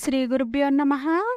శ్రీ గురుభ్యో నమ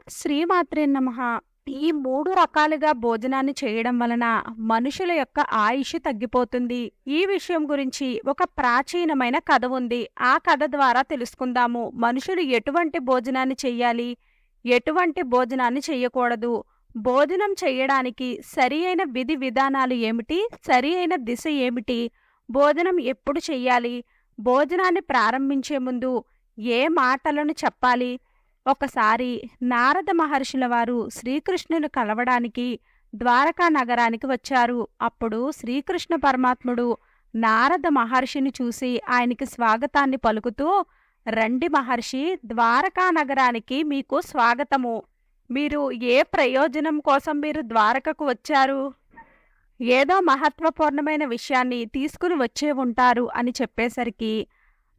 శ్రీమాత్రే నమ. ఈ మూడు రకాలుగా భోజనాన్ని చేయడం వలన మనుషుల యొక్క ఆయుష్ తగ్గిపోతుంది. ఈ విషయం గురించి ఒక ప్రాచీనమైన కథ ఉంది. ఆ కథ ద్వారా తెలుసుకుందాము. మనుషులు ఎటువంటి భోజనాన్ని చెయ్యాలి ఎటువంటి భోజనాన్ని చెయ్యకూడదు భోజనం చేయడానికి సరి అయిన విధి విధానాలు ఏమిటి? సరి అయిన దిశ ఏమిటి? భోజనం ఎప్పుడు చెయ్యాలి భోజనాన్ని ప్రారంభించే ముందు ఏ మాటలను చెప్పాలి? ఒకసారి నారద మహర్షుల వారు శ్రీకృష్ణుని కలవడానికి ద్వారకా నగరానికి వచ్చారు. అప్పుడు శ్రీకృష్ణ పరమాత్ముడు నారద మహర్షిని చూసి ఆయనకి స్వాగతాన్ని పలుకుతూ రండి మహర్షి ద్వారకా నగరానికి మీకు స్వాగతము. మీరు ఏ ప్రయోజనం కోసం మీరు ద్వారకకు వచ్చారు? ఏదో మహత్వపూర్ణమైన విషయాన్ని తీసుకుని వచ్చే ఉంటారు అని చెప్పేసరికి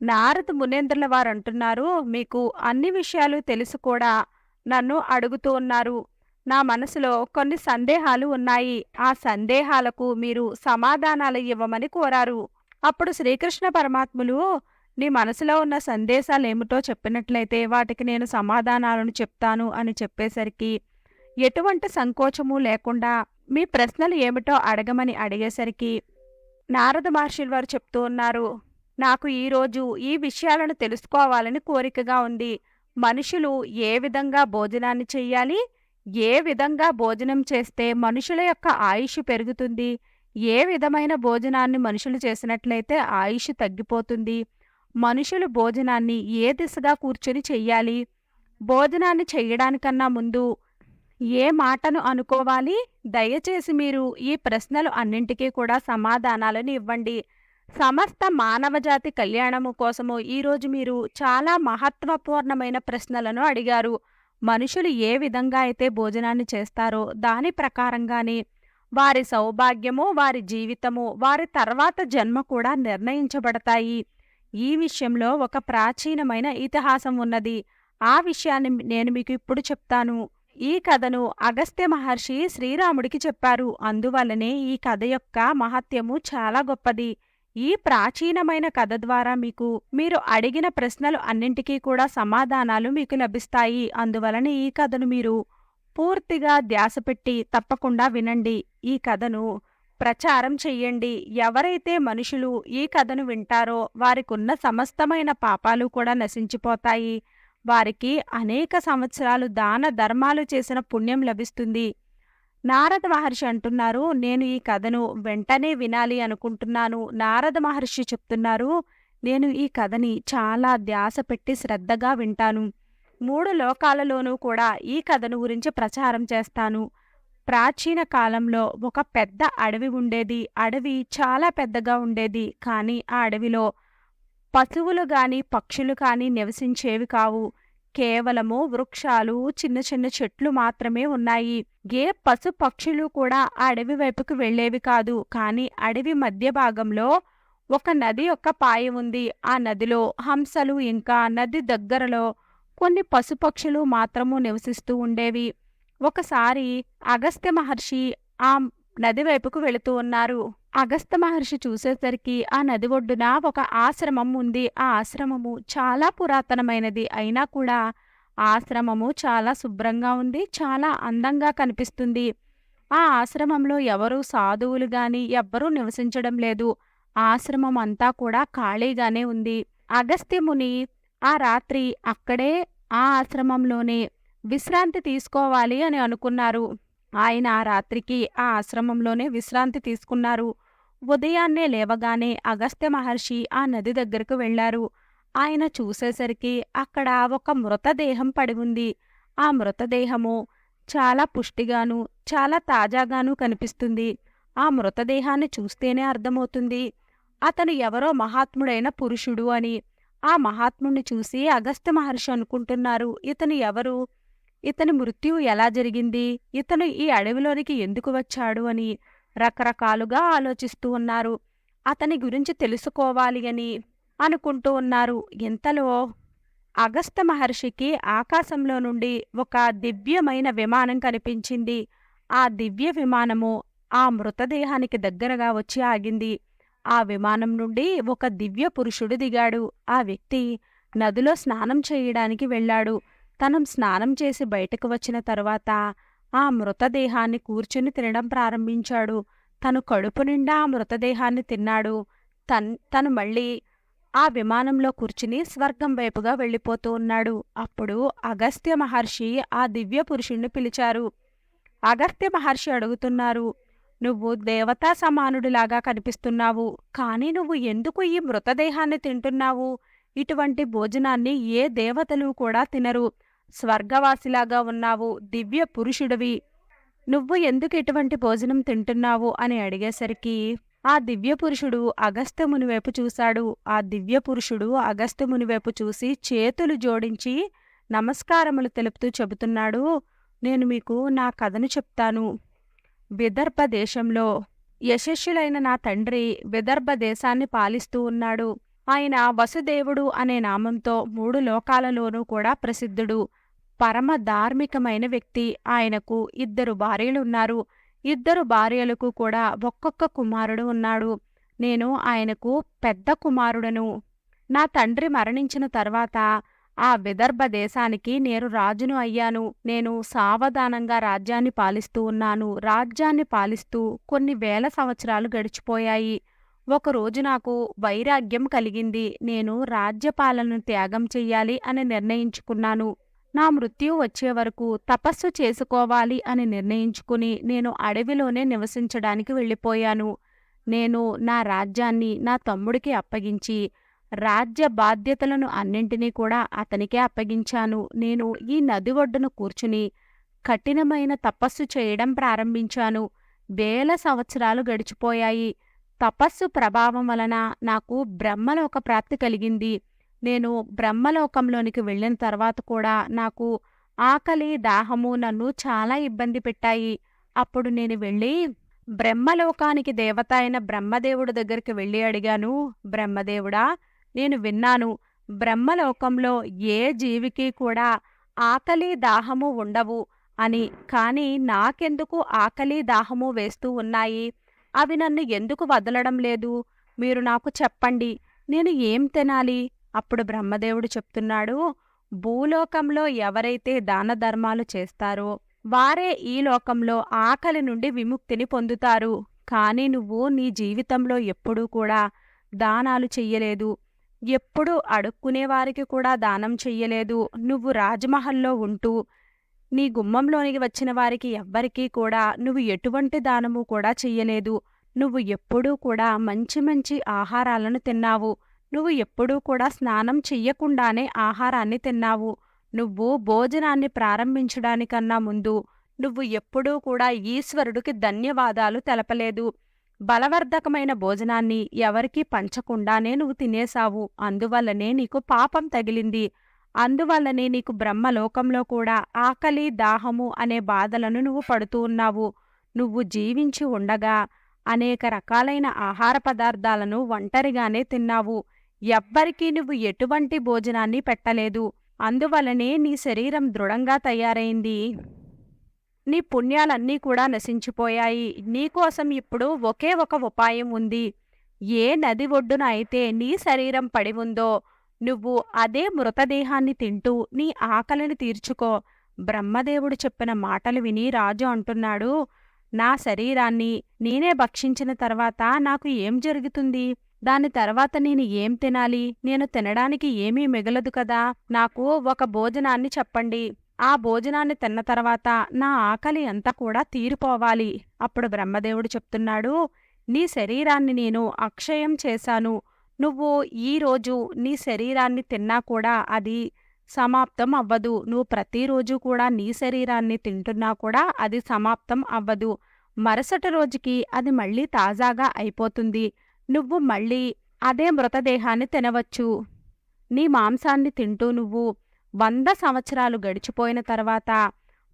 నారద మునేంద్రుల వారంటున్నారు మీకు అన్ని విషయాలు తెలుసు కూడా నన్ను అడుగుతూ ఉన్నారు. నా మనసులో కొన్ని సందేహాలు ఉన్నాయి. ఆ సందేహాలకు మీరు సమాధానాలు ఇవ్వమని కోరారు. అప్పుడు శ్రీకృష్ణ పరమాత్ములు నీ మనసులో ఉన్న సందేశాలు ఏమిటో చెప్పినట్లయితే వాటికి నేను సమాధానాలను చెప్తాను అని చెప్పేసరికి ఎటువంటి సంకోచము లేకుండా మీ ప్రశ్నలు ఏమిటో అడగమని అడిగేసరికి నారద మహర్షులు వారు చెప్తూ ఉన్నారు నాకు ఈరోజు ఈ విషయాలను తెలుసుకోవాలని కోరికగా ఉంది. మనుషులు ఏ విధంగా భోజనాన్ని చెయ్యాలి? ఏ విధంగా భోజనం చేస్తే మనుషుల యొక్క ఆయుష్ పెరుగుతుంది? ఏ విధమైన భోజనాన్ని మనుషులు చేసినట్లయితే ఆయుష్ తగ్గిపోతుంది? మనుషులు భోజనాన్ని ఏ దిశగా కూర్చొని చెయ్యాలి? భోజనాన్ని చెయ్యడానికన్నా ముందు ఏ మాటను అనుకోవాలి? దయచేసి మీరు ఈ ప్రశ్నలు అన్నింటికీ కూడా సమాధానాలను ఇవ్వండి. సమస్త మానవజాతి కళ్యాణము కోసము ఈరోజు మీరు చాలా మహత్వపూర్ణమైన ప్రశ్నలను అడిగారు. మనుషులు ఏ విధంగా అయితే భోజనాన్ని చేస్తారో దాని ప్రకారంగానే వారి సౌభాగ్యము వారి జీవితము వారి తర్వాత జన్మ కూడా నిర్ణయించబడతాయి. ఈ విషయంలో ఒక ప్రాచీనమైన ఇతిహాసం ఉన్నది. ఆ విషయాన్ని నేను మీకు ఇప్పుడు చెప్తాను. ఈ కథను అగస్త్య మహర్షి శ్రీరాముడికి చెప్పారు. అందువల్లనే ఈ కథ యొక్క మహత్యము చాలా గొప్పది. ఈ ప్రాచీనమైన కథ ద్వారా మీకు మీరు అడిగిన ప్రశ్నలు అన్నింటికీ కూడా సమాధానాలు మీకు లభిస్తాయి. అందువలన ఈ కథను మీరు పూర్తిగా ధ్యాస పెట్టి తప్పకుండా వినండి. ఈ కథను ప్రచారం చెయ్యండి ఎవరైతే మనుషులు ఈ కథను వింటారో వారికున్న సమస్తమైన పాపాలు కూడా నశించిపోతాయి. వారికి అనేక సంవత్సరాలు దాన ధర్మాలు చేసిన పుణ్యం లభిస్తుంది. నారద మహర్షి అంటున్నారు నేను ఈ కథను వెంటనే వినాలి అనుకుంటున్నాను. నారద మహర్షి చెప్తున్నారు నేను ఈ కథని చాలా ధ్యాస పెట్టి శ్రద్ధగా వింటాను. మూడు లోకాలలోనూ కూడా ఈ కథను గురించి ప్రచారం చేస్తాను. ప్రాచీన కాలంలో ఒక పెద్ద అడవి ఉండేది. అడవి చాలా పెద్దగా ఉండేది. కానీ ఆ అడవిలో పశువులు కానీ పక్షులు కానీ నివసించేవి కావు. కేవలము వృక్షాలు చిన్న చిన్న చెట్లు మాత్రమే ఉన్నాయి. ఏ పశు పక్షులు కూడా ఆ అడవి వైపుకు వెళ్ళేవి కాదు. కానీ అడవి మధ్య భాగంలో ఒక నది యొక్క పాయ ఉంది. ఆ నదిలో హంసలు ఇంకా నది దగ్గరలో కొన్ని పశుపక్షులు మాత్రము నివసిస్తూ ఉండేవి. ఒకసారి అగస్త్య మహర్షి ఆ నది వైపుకు వెళుతూ ఉన్నారు. అగస్త్య మహర్షి చూసేసరికి ఆ నది ఒడ్డున ఒక ఆశ్రమం ఉంది. ఆ ఆశ్రమము చాలా పురాతనమైనది. అయినా కూడా ఆశ్రమము చాలా శుభ్రంగా ఉంది. చాలా అందంగా కనిపిస్తుంది. ఆ ఆశ్రమంలో ఎవరు సాధువులు గాని ఎవ్వరూ నివసించడం లేదు. ఆశ్రమం అంతా కూడా ఖాళీగానే ఉంది. అగస్త్యముని ఆ రాత్రి అక్కడే ఆ ఆశ్రమంలోనే విశ్రాంతి తీసుకోవాలి అని అనుకున్నారు. ఆయన ఆ రాత్రికి ఆ ఆశ్రమంలోనే విశ్రాంతి తీసుకున్నారు. ఉదయాన్నే లేవగానే అగస్త్య మహర్షి ఆ నది దగ్గరకు వెళ్ళారు ఆయన చూసేసరికి అక్కడ ఒక మృతదేహం పడి ఉంది. ఆ మృతదేహము చాలా పుష్టిగాను చాలా తాజాగాను కనిపిస్తుంది. ఆ మృతదేహాన్ని చూస్తేనే అర్థమవుతుంది. అతను ఎవరో మహాత్ముడైన పురుషుడు అని. ఆ మహాత్ముడిని చూసి అగస్త్య మహర్షి అనుకుంటున్నారు ఇతను ఎవరు? ఇతని మృత్యువు ఎలా జరిగింది? ఇతను ఈ అడవిలోనికి ఎందుకు వచ్చాడు అని రకరకాలుగా ఆలోచిస్తూ ఉన్నారు. అతని గురించి తెలుసుకోవాలి అని అనుకుంటూ ఉన్నారు. ఇంతలో అగస్త మహర్షికి ఆకాశంలో నుండి ఒక దివ్యమైన విమానం కనిపించింది. ఆ దివ్య విమానము ఆ మృతదేహానికి దగ్గరగా వచ్చి ఆగింది. ఆ విమానం నుండి ఒక దివ్య పురుషుడు దిగాడు. ఆ వ్యక్తి నదిలో స్నానం చేయడానికి వెళ్ళాడు. తనం స్నానం చేసి బయటకు వచ్చిన తరువాత ఆ మృతదేహాన్ని కూర్చుని తినడం ప్రారంభించాడు. తను కడుపు నిండా ఆ మృతదేహాన్ని తిన్నాడు. తన్ తను మళ్ళీ ఆ విమానంలో కూర్చుని స్వర్గం వైపుగా వెళ్ళిపోతూ ఉన్నాడు. అప్పుడు అగస్త్య మహర్షి ఆ దివ్య పురుషుణ్ణి పిలిచారు. అగస్త్య మహర్షి అడుగుతున్నారు నువ్వు దేవతా సమానుడిలాగా కనిపిస్తున్నావు కానీ నువ్వు ఎందుకు ఈ మృతదేహాన్ని తింటున్నావు? ఇటువంటి భోజనాన్ని ఏ దేవతలు కూడా తినరు. స్వర్గవాసిలాగా ఉన్నావు దివ్య పురుషుడివి. నువ్వు ఎందుకు ఇటువంటి భోజనం తింటున్నావు అని అడిగేసరికి ఆ దివ్య పురుషుడు అగస్త్యముని వైపు చూశాడు. ఆ దివ్య పురుషుడు అగస్త్యముని వైపు చూసి చేతులు జోడించి నమస్కారములు తెలుపుతూ చెబుతున్నాడు నేను మీకు నా కథను చెప్తాను. విదర్భ దేశంలో యశస్సులైన నా తండ్రి విదర్భ దేశాన్ని పాలిస్తూ ఉన్నాడు. ఆయన వసుదేవుడు అనే నామంతో మూడు లోకాలలోనూ కూడా ప్రసిద్ధుడు. పరమ ధార్మికమైన వ్యక్తి ఆయనకు ఇద్దరు భార్యలున్నారు. ఇద్దరు భార్యలకు కూడా ఒక్కొక్క కుమారుడు ఉన్నాడు. నేను ఆయనకు పెద్ద కుమారుడను. నా తండ్రి మరణించిన తర్వాత ఆ విదర్భ దేశానికి నేను రాజును అయ్యాను. నేను సావధానంగా రాజ్యాన్ని పాలిస్తూ ఉన్నాను. రాజ్యాన్ని పాలిస్తూ కొన్ని వేల సంవత్సరాలు గడిచిపోయాయి. ఒకరోజు నాకు వైరాగ్యం కలిగింది. నేను రాజ్యపాలనను త్యాగం చెయ్యాలి అని నిర్ణయించుకున్నాను. నా మృత్యు వచ్చే వరకు తపస్సు చేసుకోవాలి అని నిర్ణయించుకుని నేను అడవిలోనే నివసించడానికి వెళ్ళిపోయాను. నేను నా రాజ్యాన్ని నా తమ్ముడికి అప్పగించి రాజ్య బాధ్యతలను అన్నింటినీ కూడా అతనికే అప్పగించాను. నేను ఈ నది ఒడ్డున కూర్చుని కఠినమైన తపస్సు చేయడం ప్రారంభించాను. వేల సంవత్సరాలు గడిచిపోయాయి. తపస్సు ప్రభావం వలన నాకు బ్రహ్మలోక ప్రాప్తి కలిగింది. నేను బ్రహ్మలోకంలోనికి వెళ్ళిన తర్వాత కూడా నాకు ఆకలి దాహము నన్ను చాలా ఇబ్బంది పెట్టాయి. అప్పుడు నేను వెళ్ళి బ్రహ్మలోకానికి దేవత అయిన బ్రహ్మదేవుడి దగ్గరికి వెళ్ళి అడిగాను. బ్రహ్మదేవుడా నేను విన్నాను. బ్రహ్మలోకంలో ఏ జీవికి కూడా ఆకలి దాహము ఉండవు అని. కాని నాకెందుకు ఆకలి దాహము వేస్తూ ఉన్నాయి? అవి నన్ను ఎందుకు వదలడం లేదు? మీరు నాకు చెప్పండి. నేను ఏం తినాలి? అప్పుడు బ్రహ్మదేవుడు చెప్తున్నాడు భూలోకంలో ఎవరైతే దాన ధర్మాలు చేస్తారో వారే ఈ లోకంలో ఆకలి నుండి విముక్తిని పొందుతారు. కానీ నువ్వు నీ జీవితంలో ఎప్పుడూ కూడా దానాలు చెయ్యలేదు. ఎప్పుడూ అడుక్కునేవారికి కూడా దానం చెయ్యలేదు. నువ్వు రాజమహల్లో ఉంటూ నీ గుమ్మంలోనికి వచ్చిన వారికి ఎవ్వరికీ కూడా నువ్వు ఎటువంటి దానము కూడా చెయ్యలేదు. నువ్వు ఎప్పుడూ కూడా మంచి మంచి ఆహారాలను తిన్నావు. నువ్వు ఎప్పుడూ కూడా స్నానం చెయ్యకుండానే ఆహారాన్ని తిన్నావు. నువ్వు భోజనాన్ని ప్రారంభించడానికన్నా ముందు నువ్వు ఎప్పుడూ కూడా ఈశ్వరుడికి ధన్యవాదాలు తెలపలేదు. బలవర్ధకమైన భోజనాన్ని ఎవరికీ పంచకుండానే నువ్వు తినేశావు. అందువల్లనే నీకు పాపం తగిలింది. అందువల్లనే నీకు బ్రహ్మలోకంలో కూడా ఆకలి దాహము అనే బాధలను నువ్వు పడుతూ ఉన్నావు. నువ్వు జీవించి ఉండగా అనేక రకాలైన ఆహార పదార్థాలను ఒంటరిగానే తిన్నావు. ఎవ్వరికీ నువ్వు ఎటువంటి భోజనాన్ని పెట్టలేదు. అందువలనే నీ శరీరం దృఢంగా తయారైంది. నీ పుణ్యాలన్నీ కూడా నశించిపోయాయి. నీకోసం ఇప్పుడు ఒకే ఒక ఉపాయం ఉంది. ఏ నది ఒడ్డున అయితే నీ శరీరం పడి ఉందో నువ్వు అదే మృతదేహాన్ని తింటూ నీ ఆకలిని తీర్చుకో. బ్రహ్మదేవుడు చెప్పిన మాటలు విని రాజు అంటున్నాడు నా శరీరాన్ని నేనే భక్షించిన తర్వాత నాకు ఏం జరుగుతుంది? దాని తర్వాత నేను ఏం తినాలి? నేను తినడానికి ఏమీ మిగలదు కదా? నాకు ఒక భోజనాన్ని చెప్పండి. ఆ భోజనాన్ని తిన్న తర్వాత నా ఆకలి అంతా కూడా తీరిపోవాలి. అప్పుడు బ్రహ్మదేవుడు చెప్తున్నాడు నీ శరీరాన్ని నేను అక్షయం చేశాను. నువ్వు ఈరోజు నీ శరీరాన్ని తిన్నా కూడా అది సమాప్తం అవ్వదు. నువ్వు ప్రతిరోజు కూడా నీ శరీరాన్ని తింటున్నా కూడా అది సమాప్తం అవ్వదు. మరుసటి రోజుకి అది మళ్ళీ తాజాగా అయిపోతుంది. నువ్వు మళ్ళీ అదే మృతదేహాన్ని తినవచ్చు. నీ మాంసాన్ని తింటూ నువ్వు వంద సంవత్సరాలు గడిచిపోయిన తర్వాత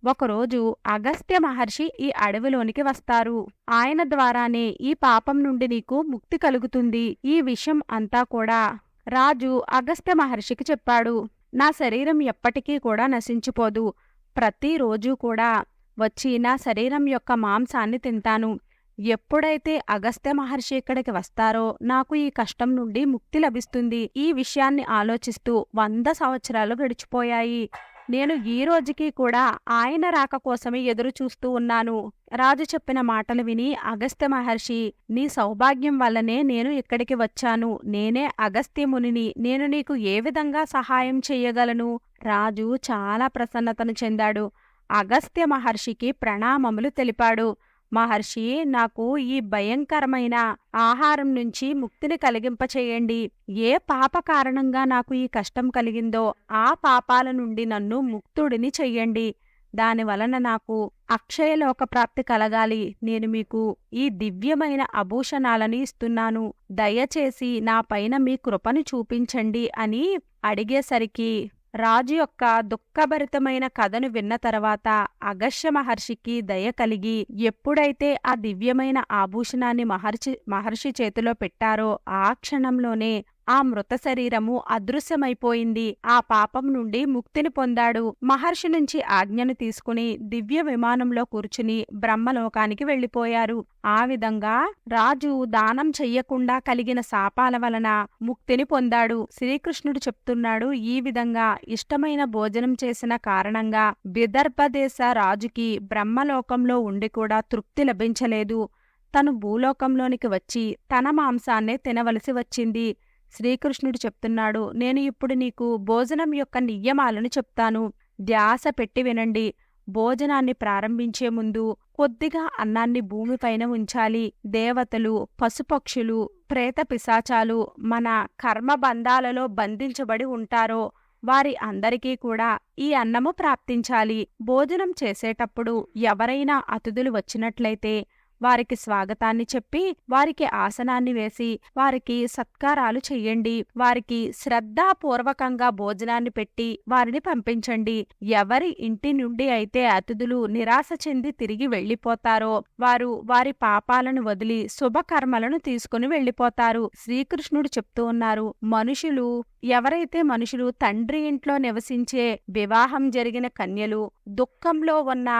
ఒకరోజు అగస్త్య మహర్షి ఈ అడవిలోనికి వస్తారు. ఆయన ద్వారానే ఈ పాపం నుండి నీకు ముక్తి కలుగుతుంది. ఈ విషయం అంతా కూడా రాజు అగస్త్య మహర్షికి చెప్పాడు. నా శరీరం ఎప్పటికీ కూడా నశించిపోదు. ప్రతిరోజు కూడా వచ్చి నా శరీరం యొక్క మాంసాన్ని తింటాను. ఎప్పుడైతే అగస్త్య మహర్షి ఇక్కడికి వస్తారో నాకు ఈ కష్టం నుండి ముక్తి లభిస్తుంది. ఈ విషయాన్ని ఆలోచిస్తూ వంద సంవత్సరాలు గడిచిపోయాయి. నేను ఈ రోజుకి కూడా ఆయన రాక కోసమే ఎదురు చూస్తూ ఉన్నాను. రాజు చెప్పిన మాటలు విని అగస్త్య మహర్షి నీ సౌభాగ్యం వల్లనే నేను ఇక్కడికి వచ్చాను. నేనే అగస్త్యమునిని నేను నీకు ఏ విధంగా సహాయం చెయ్యగలను రాజు చాలా ప్రసన్నతను చెందాడు. అగస్త్య మహర్షికి ప్రణామములు తెలిపాడు. మహర్షి నాకు ఈ భయంకరమైన ఆహారం నుంచి ముక్తిని కలిగింపచేయండి. ఏ పాప కారణంగా నాకు ఈ కష్టం కలిగిందో ఆ పాపాల నుండి నన్ను ముక్తుడిని చెయ్యండి. దాని వలన నాకు అక్షయలోక ప్రాప్తి కలగాలి. నేను మీకు ఈ దివ్యమైన అభూషణాలను ఇస్తున్నాను. దయచేసి నా పైన మీ కృపను చూపించండి అని అడిగేసరికి రాజు యొక్క దుఃఖభరితమైన కథను విన్న తర్వాత అగస్య మహర్షికి దయ కలిగి ఎప్పుడైతే ఆ దివ్యమైన ఆభూషణాన్ని మహర్షి మహర్షి చేతిలో పెట్టారో ఆ క్షణంలోనే ఆ మృత శరీరము అదృశ్యమైపోయింది. ఆ పాపం నుండి ముక్తిని పొందాడు. మహర్షి నుంచి ఆజ్ఞను తీసుకుని దివ్య విమానంలో కూర్చుని బ్రహ్మలోకానికి వెళ్ళిపోయారు ఆ విధంగా రాజు దానం చెయ్యకుండా కలిగిన శాపాల వలన ముక్తిని పొందాడు. శ్రీకృష్ణుడు చెప్తున్నాడు ఈ విధంగా ఇష్టమైన భోజనం చేసిన కారణంగా విదర్భదేశ రాజుకి బ్రహ్మలోకంలో ఉండి కూడా తృప్తి లభించలేదు. తను భూలోకంలోనికి వచ్చి తన మాంసాన్నే తినవలసి వచ్చింది. శ్రీకృష్ణుడు చెప్తున్నాడు నేను ఇప్పుడు నీకు భోజనం యొక్క నియమాలను చెప్తాను. ధ్యాస పెట్టి వినండి. భోజనాన్ని ప్రారంభించే ముందు కొద్దిగా అన్నాన్ని భూమిపైన ఉంచాలి. దేవతలు పశుపక్షులు ప్రేత పిశాచాలు మన కర్మబంధాలలో బంధించబడి ఉంటారో వారి అందరికీ కూడా ఈ అన్నము ప్రాప్తించాలి. భోజనం చేసేటప్పుడు ఎవరైనా అతిథులు వచ్చినట్లయితే వారికి స్వాగతాన్ని చెప్పి వారికి ఆసనాన్ని వేసి వారికి సత్కారాలు చెయ్యండి వారికి శ్రద్ధాపూర్వకంగా భోజనాన్ని పెట్టి వారిని పంపించండి. ఎవరి ఇంటి నుండి అయితే అతిథులు నిరాశ చెంది తిరిగి వెళ్ళిపోతారో వారు వారి పాపాలను వదిలి శుభకర్మలను తీసుకుని వెళ్ళిపోతారు శ్రీకృష్ణుడు చెప్తూ ఉన్నారు మనుషులు ఎవరైతే మనుషులు తండ్రి ఇంట్లో నివసించే వివాహం జరిగిన కన్యలు దుఃఖంలో ఉన్న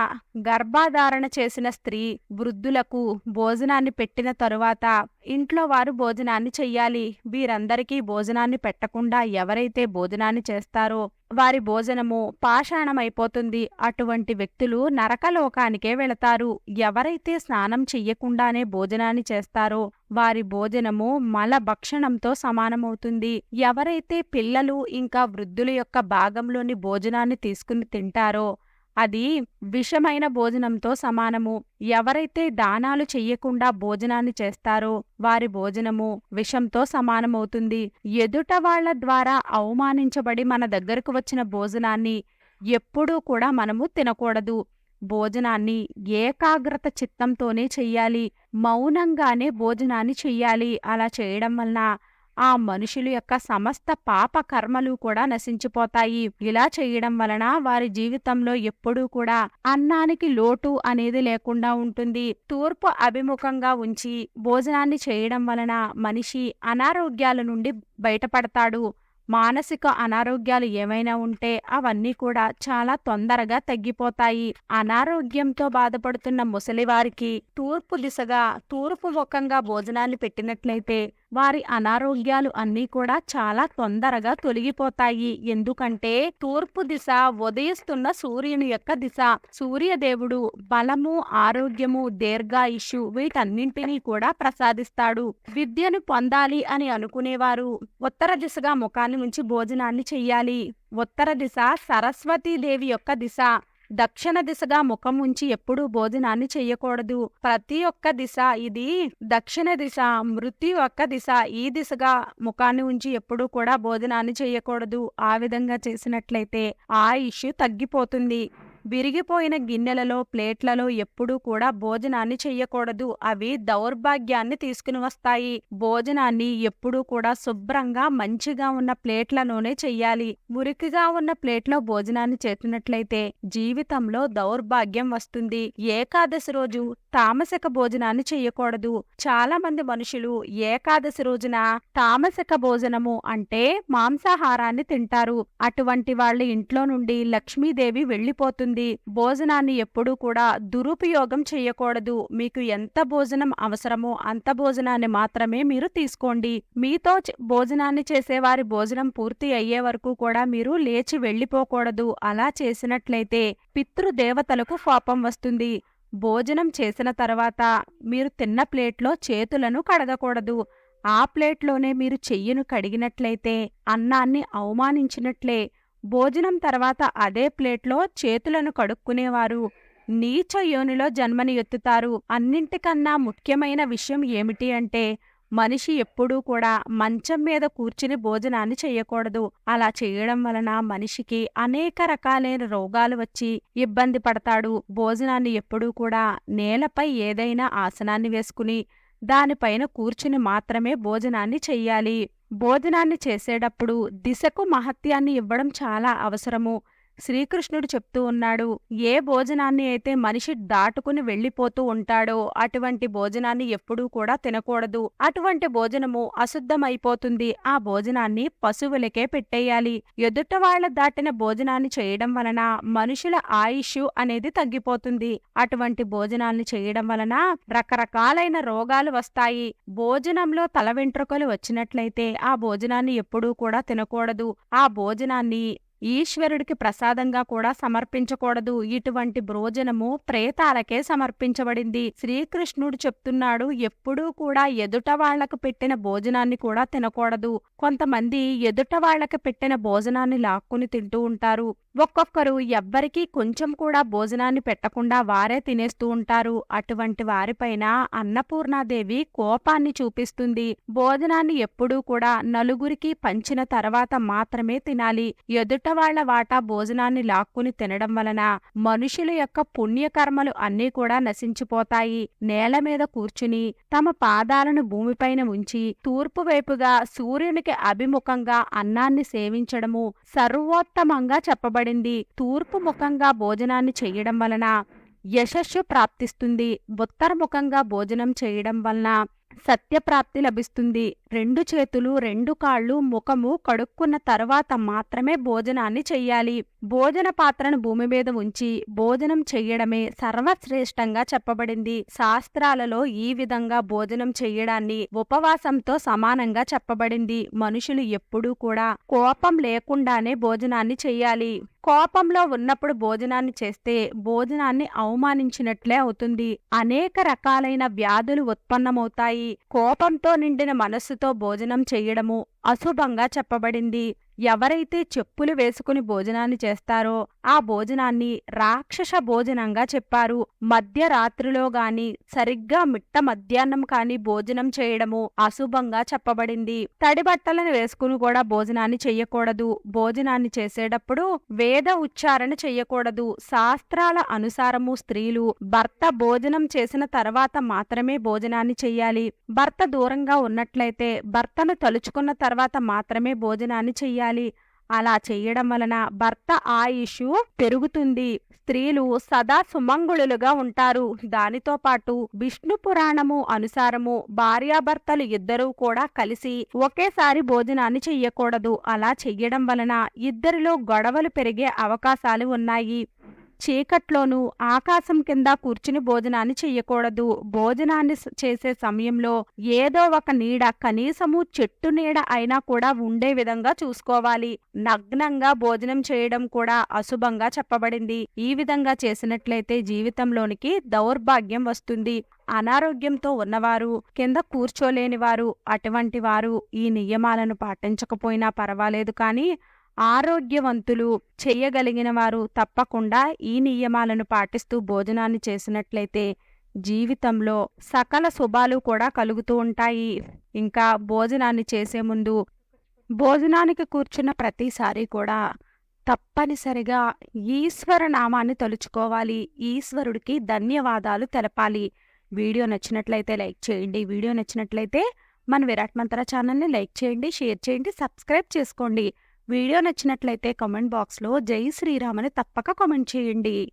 గర్భాధారణ చేసిన స్త్రీ వృద్ధులకు భోజనాన్ని పెట్టిన తరువాత ఇంట్లో వారు భోజనాన్ని చెయ్యాలి. వీరందరికీ భోజనాన్ని పెట్టకుండా ఎవరైతే భోజనాన్ని చేస్తారో వారి భోజనము పాషాణమైపోతుంది. అటువంటి వ్యక్తులు నరకలోకానికే వెళతారు. ఎవరైతే స్నానం చెయ్యకుండానే భోజనాన్ని చేస్తారో వారి భోజనము మల భక్షణంతో సమానమవుతుంది. ఎవరైతే పిల్లలు ఇంకా వృద్ధుల యొక్క భాగంలోని భోజనాన్ని తీసుకుని తింటారో అది విషమైన భోజనంతో సమానము. ఎవరైతే దానాలు చెయ్యకుండా భోజనాన్ని చేస్తారో వారి భోజనము విషంతో సమానమవుతుంది. ఎదుట వాళ్ళ ద్వారా అవమానించబడి మన దగ్గరకు వచ్చిన భోజనాన్ని ఎప్పుడూ కూడా మనము తినకూడదు. భోజనాన్ని ఏకాగ్రత చిత్తంతోనే చెయ్యాలి. మౌనంగానే భోజనాన్ని చెయ్యాలి. అలా చేయడం వలన ఆ మనుషుల యొక్క సమస్త పాప కర్మలు కూడా నశించిపోతాయి. ఇలా చేయడం వలన వారి జీవితంలో ఎప్పుడూ కూడా అన్నానికి లోటు అనేది లేకుండా ఉంటుంది. తూర్పు అభిముఖంగా ఉంచి భోజనాన్ని చేయడం వలన మనిషి అనారోగ్యాల నుండి బయటపడతాడు. మానసిక అనారోగ్యాలు ఏమైనా ఉంటే అవన్నీ కూడా చాలా తొందరగా తగ్గిపోతాయి. అనారోగ్యంతో బాధపడుతున్న ముసలివారికి తూర్పు దిశగా తూర్పు ముఖంగా భోజనాన్ని పెట్టినట్లయితే వారి అనారోగ్యాలు అన్నీ కూడా చాలా తొందరగా తొలగిపోతాయి. ఎందుకంటే తూర్పు దిశ ఉదయిస్తున్న సూర్యుని యొక్క దిశ సూర్యదేవుడు బలము ఆరోగ్యము దీర్ఘాయుషు వీటన్నింటినీ కూడా ప్రసాదిస్తాడు. విద్యను పొందాలి అని అనుకునేవారు ఉత్తర దిశగా ముఖాన్ని ఉంచి భోజనాన్ని చెయ్యాలి. ఉత్తర దిశ సరస్వతీదేవి యొక్క దిశ. దక్షిణ దిశగా ముఖం ఉంచి ఎప్పుడూ భోజనాన్ని చెయ్యకూడదు ప్రతి ఒక్క దిశ ఇది దక్షిణ దిశ మృతి ఒక్క దిశ ఈ దిశగా ముఖాన్ని ఉంచి ఎప్పుడూ కూడా భోజనాన్ని చెయ్యకూడదు ఆ విధంగా చేసినట్లయితే ఆ ఇష్యూ తగ్గిపోతుంది. విరిగిపోయిన గిన్నెలలో ప్లేట్లలో ఎప్పుడూ కూడా భోజనాన్ని చెయ్యకూడదు. అవి దౌర్భాగ్యాన్ని తీసుకుని వస్తాయి భోజనాన్ని ఎప్పుడూ కూడా శుభ్రంగా మంచిగా ఉన్న ప్లేట్లలోనే చెయ్యాలి. మురికిగా ఉన్న ప్లేట్లో భోజనాన్ని చేసినట్లయితే జీవితంలో దౌర్భాగ్యం వస్తుంది. ఏకాదశి రోజు తామసిక భోజనాన్ని చెయ్యకూడదు. చాలా మంది మనుషులు ఏకాదశి రోజున తామసిక భోజనము అంటే మాంసాహారాన్ని తింటారు. అటువంటి వాళ్ళ ఇంట్లో నుండి లక్ష్మీదేవి వెళ్ళిపోతుంది చెప్తుంది భోజనాన్ని ఎప్పుడూ కూడా దురుపయోగం చేయకూడదు. మీకు ఎంత భోజనం అవసరమో అంత భోజనాన్ని మాత్రమే మీరు తీసుకోండి. మీతో భోజనాన్ని చేసేవారి భోజనం పూర్తి అయ్యే వరకు కూడా మీరు లేచి వెళ్ళిపోకూడదు. అలా చేసినట్లయితే పితృదేవతలకు కోపం వస్తుంది. భోజనం చేసిన తర్వాత మీరు తిన్న ప్లేట్లో చేతులను కడగకూడదు. ఆ ప్లేట్లోనే మీరు చెయ్యిను కడిగినట్లయితే అన్నాన్ని అవమానించినట్లే. భోజనం తర్వాత అదే ప్లేట్లో చేతులను కడుక్కునేవారు. నీచ యోనిలో జన్మని ఎత్తుతారు. అన్నింటికన్నా ముఖ్యమైన విషయం ఏమిటి అంటే మనిషి ఎప్పుడూ కూడా మంచం మీద కూర్చుని భోజనాన్ని చేయకూడదు. అలా చేయడం వలన మనిషికి అనేక రకాలైన రోగాలు వచ్చి ఇబ్బంది పడతాడు. భోజనాన్ని ఎప్పుడూ కూడా నేలపై ఏదైనా ఆసనాన్ని వేసుకుని దానిపైన కూర్చుని మాత్రమే భోజనాన్ని చెయ్యాలి. భోజనాన్ని చేసేటప్పుడు దిశకు మహత్యాన్ని ఇవ్వడం చాలా అవసరము. శ్రీకృష్ణుడు చెప్తూ ఉన్నాడు ఏ భోజనాన్ని అయితే మనిషి దాటుకుని వెళ్ళిపోతూ ఉంటాడో అటువంటి భోజనాన్ని ఎప్పుడూ కూడా తినకూడదు. అటువంటి భోజనము అశుద్ధమైపోతుంది. ఆ భోజనాన్ని పశువులకే పెట్టేయాలి. ఎదుటవాళ్ళ దాటిన భోజనాన్ని చేయడం వలన మనుషుల ఆయుష్ అనేది తగ్గిపోతుంది. అటువంటి భోజనాన్ని చేయడం వలన రకరకాలైన రోగాలు వస్తాయి. భోజనంలో తల వెంట్రుకలు వచ్చినట్లయితే ఆ భోజనాన్ని ఎప్పుడూ కూడా తినకూడదు. ఆ భోజనాన్ని ఈశ్వరుడికి ప్రసాదంగా కూడా సమర్పించకూడదు. ఇటువంటి భోజనము ప్రేతాలకే సమర్పించబడింది. శ్రీకృష్ణుడు చెప్తున్నాడు ఎప్పుడూ కూడా ఎదుట వాళ్ళకు పెట్టిన భోజనాన్ని కూడా తినకూడదు. కొంతమంది ఎదుట వాళ్ళకు పెట్టిన భోజనాన్ని లాక్కుని తింటూ ఉంటారు. ఒక్కొక్కరు ఎవ్వరికీ కొంచెం కూడా భోజనాన్ని పెట్టకుండా వారే తినేస్తూ ఉంటారు. అటువంటి వారిపైన అన్నపూర్ణాదేవి కోపాన్ని చూపిస్తుంది. భోజనాన్ని ఎప్పుడూ కూడా నలుగురికి పంచిన తర్వాత మాత్రమే తినాలి. ఎదుట వాళ్ళ వాటా భోజనాన్ని లాక్కుని తినడం వలన మనుషుల యొక్క పుణ్యకర్మలు అన్నీ కూడా నశించిపోతాయి. నేల మీద కూర్చుని తమ పాదాలను భూమిపైన ఉంచి తూర్పు వైపుగా సూర్యునికి అభిముఖంగా అన్నాన్ని సేవించడము సర్వోత్తమంగా చెప్పబడింది. తూర్పు ముఖంగా భోజనాన్ని చెయ్యడం వలన యశస్సు ప్రాప్తిస్తుంది. ఉత్తరముఖంగా భోజనం చేయడం వలన సత్యప్రాప్తి లభిస్తుంది. రెండు చేతులు రెండు కాళ్ళు ముఖము కడుక్కున్న తర్వాత మాత్రమే భోజనాన్ని చెయ్యాలి. భోజన పాత్రను భూమి మీద ఉంచి భోజనం చెయ్యడమే సర్వశ్రేష్టంగా చెప్పబడింది. శాస్త్రాలలో ఈ విధంగా భోజనం చెయ్యడాన్ని ఉపవాసంతో సమానంగా చెప్పబడింది. మనుషులు ఎప్పుడూ కూడా కోపం లేకుండానే భోజనాన్ని చెయ్యాలి. కోపంలో ఉన్నప్పుడు భోజనాన్ని చేస్తే భోజనాన్ని అవమానించినట్లే అవుతుంది. అనేక రకాలైన వ్యాధులు ఉత్పన్నమవుతాయి. కోపంతో నిండిన మనస్సుతో భోజనం చేయడము అశుభంగా చెప్పబడింది. ఎవరైతే చెప్పులు వేసుకుని భోజనాన్ని చేస్తారో ఆ భోజనాన్ని రాక్షస భోజనంగా చెప్పారు. మధ్యరాత్రిలో గాని సరిగ్గా మిట్ట మధ్యాహ్నం కాని భోజనం చేయడము అశుభంగా చెప్పబడింది. తడి బట్టలను వేసుకుని కూడా భోజనాన్ని చెయ్యకూడదు. భోజనాన్ని చేసేటప్పుడు వేద ఉచ్చారణ చెయ్యకూడదు. శాస్త్రాల అనుసారము స్త్రీలు భర్త భోజనం చేసిన తర్వాత మాత్రమే భోజనాన్ని చెయ్యాలి. భర్త దూరంగా ఉన్నట్లయితే భర్తను తలుచుకున్న తర్వాత మాత్రమే భోజనాన్ని చెయ్యాలి. అలా చేయడం వలన భర్త ఆయుష్ పెరుగుతుంది. స్త్రీలు సదా సుమంగుళులుగా ఉంటారు. దానితో పాటు విష్ణు పురాణము అనుసారము భార్యాభర్తలు ఇద్దరూ కూడా కలిసి ఒకేసారి భోజనాన్ని చెయ్యకూడదు. అలా చెయ్యడం వలన ఇద్దరిలో గొడవలు పెరిగే అవకాశాలు ఉన్నాయి. చీకట్లోనూ ఆకాశం కింద కూర్చుని భోజనాన్ని చెయ్యకూడదు. భోజనాన్ని చేసే సమయంలో ఏదో ఒక నీడ కనీసము చెట్టు నీడ అయినా కూడా ఉండే విధంగా చూసుకోవాలి. నగ్నంగా భోజనం చేయడం కూడా అశుభంగా చెప్పబడింది. ఈ విధంగా చేసినట్లయితే జీవితంలోనికి దౌర్భాగ్యం వస్తుంది. అనారోగ్యంతో ఉన్నవారు కింద కూర్చోలేని వారు అటువంటి వారు ఈ నియమాలను పాటించకపోయినా పర్వాలేదు కానీ ఆరోగ్యవంతులు చెయ్యగలిగిన వారు తప్పకుండా ఈ నియమాలను పాటిస్తూ భోజనాన్ని చేసినట్లయితే జీవితంలో సకల శుభాలు కూడా కలుగుతూ ఉంటాయి. ఇంకా భోజనాన్ని చేసే ముందు భోజనానికి కూర్చున్న ప్రతిసారి కూడా తప్పనిసరిగా ఈశ్వర నామాన్ని తలుచుకోవాలి. ఈశ్వరుడికి ధన్యవాదాలు తెలపాలి. వీడియో నచ్చినట్లయితే లైక్ చేయండి. వీడియో నచ్చినట్లయితే మన విరాట్ మంత్ర ఛానల్ని లైక్ చేయండి షేర్ చేయండి సబ్స్క్రైబ్ చేసుకోండి. వీడియో నచ్చినట్లయితే కామెంట్ బాక్స్లో జై శ్రీరామ్ అని తప్పక కామెంట్ చేయండి.